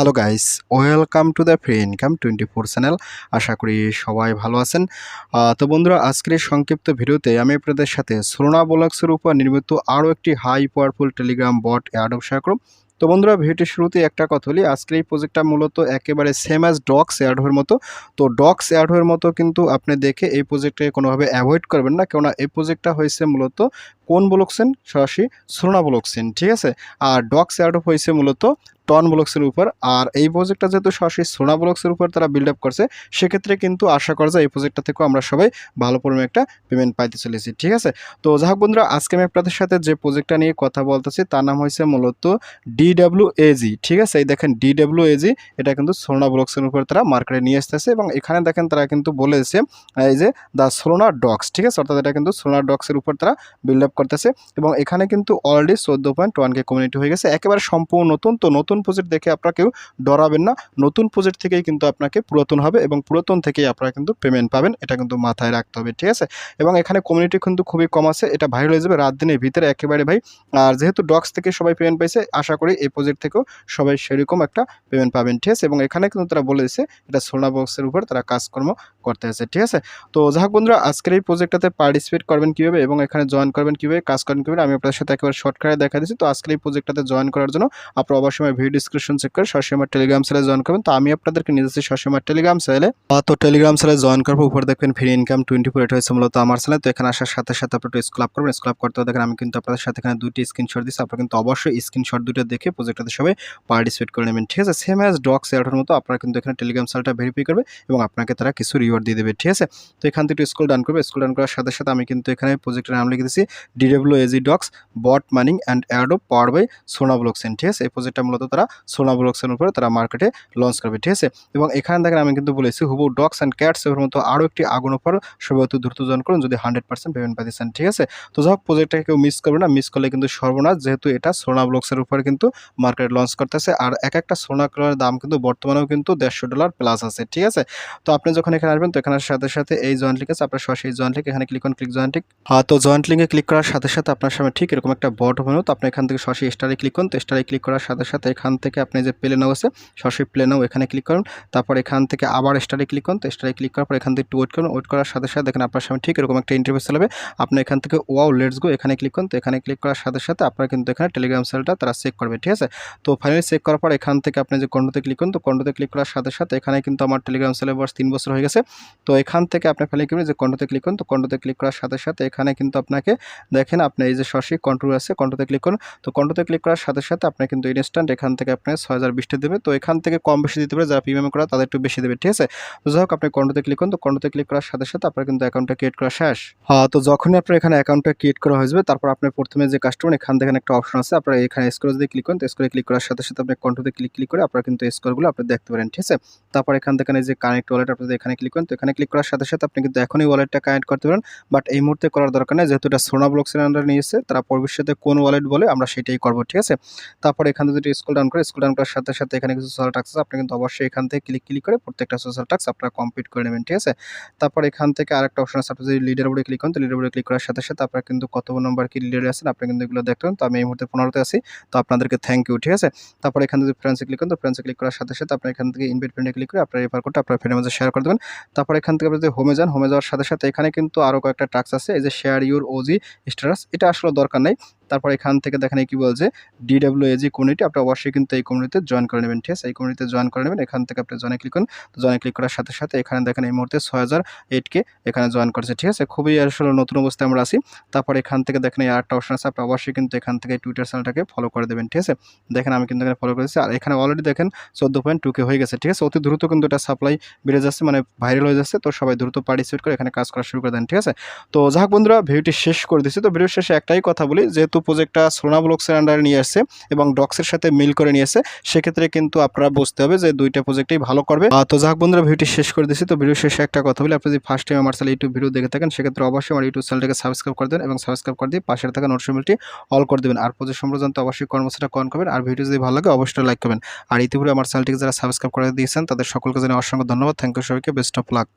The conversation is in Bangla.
Hello guys, welcome to the free income twenty four channel. আশা করি সবাই ভালো আছেন। তো বন্ধুরা, আজকের সংক্ষিপ্ত ভিডিওতে আমি আপনাদের সাথে সোনা ব্লগসের উপর নির্মিত আরও একটি হাই পাওয়ারফুল টেলিগ্রাম বট অ্যাডব শেয়ার করব তো বন্ধুরা, ভিডিওটির শুরুতে একটা কথা বলি, আজকের এই প্রজেক্টটা মূলত একেবারে সেম অ্যাজ ডক্স অ্যাডোয়ের মতো। তো ডক্স অ্যাডোয়ের মতো কিন্তু আপনি দেখে এই প্রজেক্টটাকে কোনোভাবে অ্যাভয়েড করবেন না, কেননা এই প্রজেক্টটা হয়েছে মূলত কোন ব্লকসেন সরাসরি সোনা ব্লকসেন ঠিক আছে? আর ডক্স অ্যাডোপ হয়েছে মূলত টন ব্লকসের উপর। আর এই প্রজেক্টটা যেহেতু সরাসরি সোনা ব্লকসের উপর তারা বিল্ড আপ করছে, সেক্ষেত্রে কিন্তু আশা করা যায় এই প্রজেক্টটা থেকেও আমরা সবাই ভালো পরিমাণে একটা পেমেন্ট পাইতে চলেছি, ঠিক আছে? তো যাই বন্ধুরা, আজকে আমি আপনাদের সাথে যে প্রজেক্টটা নিয়ে কথা বলতেছি, তার নাম হয়েছে মূলত ডিডাব্লিউএজি ঠিক আছে? এই দেখেন ডিডাব্লিউএজি এটা কিন্তু সোনা ব্লকসের উপর তারা মার্কেটে নিয়ে আসতেছে এবং এখানে দেখেন তারা কিন্তু বলেছে, এই যে দ্য সোনা ডক্স ঠিক আছে? অর্থাৎ এটা কিন্তু সোনা ডক্সের উপর তারা বিল্ড আপ করতেছে এবং এখানে কিন্তু অলরেডি চোদ্দ পয়েন্ট ওয়ান কে কমিউনিটি হয়ে গেছে, একেবারে সম্পূর্ণ নতুন, তো নতুন প্রজেক্ট দেখে আপনারা কেউ ডরাবেন না। নতুন প্রজেক্ট থেকেই কিন্তু আপনাকে পুরাতন হবে এবং পুরাতন থেকেই আপনারা কিন্তু পেমেন্ট পাবেন। এটা কিন্তু মাথায় রাখতে হবে, ঠিক আছে? এবং এখানে কমিউনিটি কিন্তু খুবই কম আছে। এটা ভাইরাল হয়ে যাবে রাত দিনের ভিতরে একেবারে ভাই। আর যেহেতু ডক্স থেকে সবাই পেমেন্ট পাইছে, আশা করি এই প্রজেক্ট থেকেও সবাই সেরকম একটা পেমেন্ট পাবেন, ঠিক আছে? এবং এখানে কিন্তু তারা বলে দিচ্ছে এটা সোনা বক্সের উপর তারা কাজকর্ম করতে আছে, ঠিক আছে? তো যাই হোক বন্ধুরা, আজকের এই প্রজেক্টটাতে পার্টিসিপেট করবেন কীভাবে এবং এখানে জয়েন করবেন কীভাবে, কাজ করবেন কীভাবে, আমি আপনাদের সাথে একেবারে শর্টকাটে দেখা দিচ্ছি। তো আজকের এই প্রজেক্টটাতে জয়েন করার জন্য আপনারা অবশ্যই ভিডিও ডিসক্রিপশন চেক করে সরাসরি আমার টেলিগ্রাম সেলে জয়েন করবেন। তো আমি আপনাদেরকে নিয়ে যাচ্ছি সরাসরি আমার টেলিগ্রাম সেলে তো টেলিগ্রাম সেলে জয়েন করব উপরে দেখবেন ফ্রি ইনকাম টোয়েন্টি ফোর এটা হয়েছে মূলত আমার সেলে তো এখানে আসার সাথে সাথে আপনি একটু স্কুল আপ করবেন। স্কুল আপ করতে দেখেন আমি কিন্তু আপনাদের সাথে এখানে দুইটি স্ক্রিনশট দিচ্ছি আপনারা কিন্তু অবশ্যই স্ক্রিনশট দুটো দেখে প্রজেক্টটাতে সবাই পার্টিসিপেট করে নেবেন। ঠিক আছে? সেম অ্যাজ ডক্স এয়ারটার মতো আপনারা কিন্তু এখানে টেলিগ্রাম সেলটা ভেরিফাই করবে এবং আপনাকে তারা কিছু রিওয়ার্ড দিয়ে দেবে। ঠিক আছে? তো এখান থেকে একটু স্কুল ডান করবে। স্কুল ডান করার সাথে সাথে আমি কিন্তু এখানে প্রজেক্টের নাম লিখে দিচ্ছি DW AG docs bot mining and ado power by সোনা ব্লকসেন ঠিক আছে? এই প্রজেক্টটা মূলত তারা সোনা ব্লকসের উপরে তারা মার্কেটে লঞ্চ করবে, ঠিক আছে? এবং এখানে দেখেন আমি কিন্তু বলেছি হুবু ডক্স অ্যান্ড ক্যাটস এর মতো আরও একটি আগুন সবাই অতি দ্রুত জয়েন করুন যদি হান্ড্রেড পার্সেন্ট পেমেন্ট পাইতে চান ঠিক আছে? তো যাই হোক প্রজেক্টটাকে কেউ মিস করবে না মিস করলে কিন্তু সর্বনাশ, যেহেতু এটা সোনা ব্লকসের উপরে কিন্তু মার্কেটে লঞ্চ করতেছে। আর এক একটা সোনা কালারের দাম কিন্তু বর্তমানেও কিন্তু দেড়শো ডলার প্লাস আছে, ঠিক আছে? তো আপনি যখন এখানে আসবেন, তো এখানে সাথে সাথে এই জয়েন্ট লিঙ্ক আছে, আপনার সরাসরি জয়েন্ট লিঙ্ক এখানে ক্লিক করুন ক্লিক জয়েন্ট লিঙ্ক হ্যাঁ তো জয়েন্ট লিঙ্কে ক্লিক করার সাথে সাথে আপনার সামনে ঠিক এরকম একটা বট হবে তো আপনি এখান থেকে সরাসরি স্টারে ক্লিক করুন, তো স্টারে ক্লিক করার সাথে সাথে এখান থেকে আপনি যে প্লে নাও আছে, সরাসরি প্লে নাও এখানে ক্লিক করুন। তারপর এখান থেকে আবার স্টারে ক্লিক করুন। তো স্টারে ক্লিক করার পর এখান থেকে একটু ওয়েট করুন। ওয়েট করার সাথে সাথে দেখেন আপনার সামনে ঠিক এরকম একটা ইন্টারভিউ চলবে আপনি এখান থেকে ওয়াও লেটস গো এখানে ক্লিক করুন। তো এখানে ক্লিক করার সাথে সাথে আপনার কিন্তু এখানে টেলিগ্রাম সেলটা তারা চেক করবে, ঠিক আছে? তো ফাইনালি চেক করার পর এখান থেকে আপনি যে কন্ডোতে ক্লিক করুন, তো কন্ডোতে ক্লিক করার সাথে সাথে এখানে কিন্তু আমার টেলিগ্রাম সেলের বয়স তিন বছর হয়ে গেছে। তো এখান থেকে আপনি ফাইনালি করবেন? যে কন্ডোতে ক্লিক করুন। তো কন্ডোতে ক্লিক করার সাথে সাথে এখানে কিন্তু আপনাকে দেখেন, আপনি এই যে সরাসরি কন্ট্রোল আছে কন্ট্রোতে ক্লিক করুন। তো কন্ট্রোতে ক্লিক করার সাথে সাথে আপনি কিন্তু ইনস্ট্যান্ট এখান থেকে আপনি ছয় হাজার বিশটা দেবে। তো এখান থেকে কম বেশি দিতে পারে, যারা প্রিমিয়াম করা তাদের একটু বেশি দেবে, ঠিক আছে? তো যাই হোক, আপনি কন্ট্রোতে ক্লিক করুন। তো কন্ট্রোতে ক্লিক করার সাথে সাথে আপনার কিন্তু অ্যাকাউন্টটা ক্রিয়েট করা শেষ। হ্যাঁ তো যখনই আপনার এখানে অ্যাকাউন্টটা ক্রিয়েট করা হয়ে যাবে, তারপর আপনার প্রথমে যে কাস্টমার এখান থেকে একটা অপশন আছে। আপনার এখানে স্কোর যদি ক্লিক করেন। তো স্কোরে ক্লিক করার সাথে সাথে আপনি কন্ট্রোতে ক্লিক ক্লিক করে আপনার কিন্তু স্কোরগুলো আপনি দেখতে পারেন, ঠিক আছে? তারপর এখান থেকে যে কানেক্ট ওয়ালেট আপনি এখানে ক্লিক করেন, তো এখানে ক্লিক করার সাথে সাথে আপনি কিন্তু এখনই ওয়ালেটটা কানেক্ট করতে পারেন। বাট এই মুহূর্তে করার দরকার নেই, যেহেতু এটা সোনা ব্লকসের আন্ডার নিয়েছে, তারা ভবিষ্যতে কোন ওয়ালেট বলে আমরা সেটাই করব, ঠিক আছে? তারপর এখান থেকে যদি স্কুল ডাউন করে স্কুল ডাউন করার সাথে সাথে এখানে কিছু সোশ্যাল টাক্স আছে। আপনি কিন্তু অবশ্যই এখান থেকে ক্লিক ক্লিক করে প্রত্যেকটা সোশ্যাল টাক্স আপনারা কমপ্লিট করে নেবেন, ঠিক আছে? তারপর এখান থেকে আরেকটা অপশন আছে, আপনি যদি লিডার বোর্ডে ক্লিক করেন, তো লিডার বোর্ডে ক্লিক করার সাথে সাথে আপনার কিন্তু কত নম্বর কি লিডারে আছেন, আপনি কিন্তু এগুলো দেখবেন তো আমি এই মুহূর্তে পনেরোতে আছি, তো আপনাদেরকে থ্যাংক ইউ ঠিক আছে? তারপর এখানে যদি ফ্রেন্ডসে ক্লিক করেন, তো ফ্রেন্ডসে ক্লিক করার সাথে সাথে আপনি এখান থেকে ইনভাইট ফ্রেন্ডে ক্লিক করে আপনার রেফার কোডটা আপনার ফ্রেন্ডের মধ্যে শেয়ার করে দেবেন। তারপর এখান থেকে আপনি যদি হোমে যান হোমে যাওয়ার সাথে সাথে এখানে কিন্তু আরও কয়েকটা টাক্স আছে, এই যে শেয়ার ইউর ওজি স্ট্যাটাস এটা আসলে দরকার নাই। তারপর এখান থেকে দেখেন কি বলছে ডিডাব্লিউ এজি কমিউনিটি আপনি অবশ্যই কিন্তু এই কমিউনিটিতে জয়েন করে নেবেন, ঠিক আছে? এই কমিউনিটিতে জয়েন করে নেবেন, এখান থেকে আপনি জয়েনে ক্লিক করুন। জয়েনে ক্লিক করার সাথে সাথে এখানে দেখেন এই মুহূর্তে ছয় হাজার এইটকে এখানে জয়েন করছে, ঠিক আছে? খুবই আসলে নতুন অবস্থায় আমরা আছি। তারপর এখান থেকে দেখেন এই আরেকটা অপশন আছে, আপনি অবশ্যই কিন্তু এখান থেকে টুইটার চ্যানেলটাকে ফলো করে দেবেন, ঠিক আছে? দেখেন আমি কিন্তু এখানে ফলো করেছি। আর এখানে অলরেডি দেখেন চোদ্দ পয়েন্ট টুকে হয়ে গেছে, ঠিক আছে? অতি দ্রুত কিন্তু এটা সাপ্লাই বেড়ে যাচ্ছে মানে ভাইরাল হয়ে যাচ্ছে। তো সবাই দ্রুত পার্টিসিপেট করে এখানে কাজ করা শুরু করে দেন, ঠিক আছে? তো যাই হোক বন্ধুরা, ভিডিওটি শেষ করে দিচ্ছি। তো ভিডিওর শেষে একটাই কথা বলি, যেহেতু প্রজেক্টটা সোনা ব্লকসের আন্ডারে নিয়ে আসছে এবং ডক্সের সাথে মিল করে নিয়ে আসছে, সেক্ষেত্রে কিন্তু আপনারা বুঝতে হবে যে দুইটা প্রজেক্টই ভালো করবে। তো যাক বন্ধুরা, ভিডিওটি শেষ করে দিচ্ছি তো ভিডিও শেষে একটা কথা বলি, আপনি যদি ফার্স্ট টাইম আমার চ্যানেল ইউটিউব ভিডিও দেখে থাকেন, সেক্ষেত্রে অবশ্যই আমার ইউটিউব চ্যানেলটাকে সাবস্ক্রাইব করে দেন এবং সাবস্ক্রাইব করে দিয়ে পাশে থাকা নোটিফিকেশনটি অল করে দেবেন। আর প্রজেক্ট সম্পর্কে জানতে অবশ্যই কর্মসূচিটা কন করবেন। আর ভিডিও যদি ভালো লাগে, অবশ্যই লাইক করবেন। আর ইতিপূর্বে আমার চ্যানেলটিকে যারা সাবস্ক্রাইব করে দিয়েছেন, তাদের সকলকে জানিয়ে অসংখ্য ধন্যবাদ। থ্যাংক ইউ সবাইকে বেস্ট অফ লাক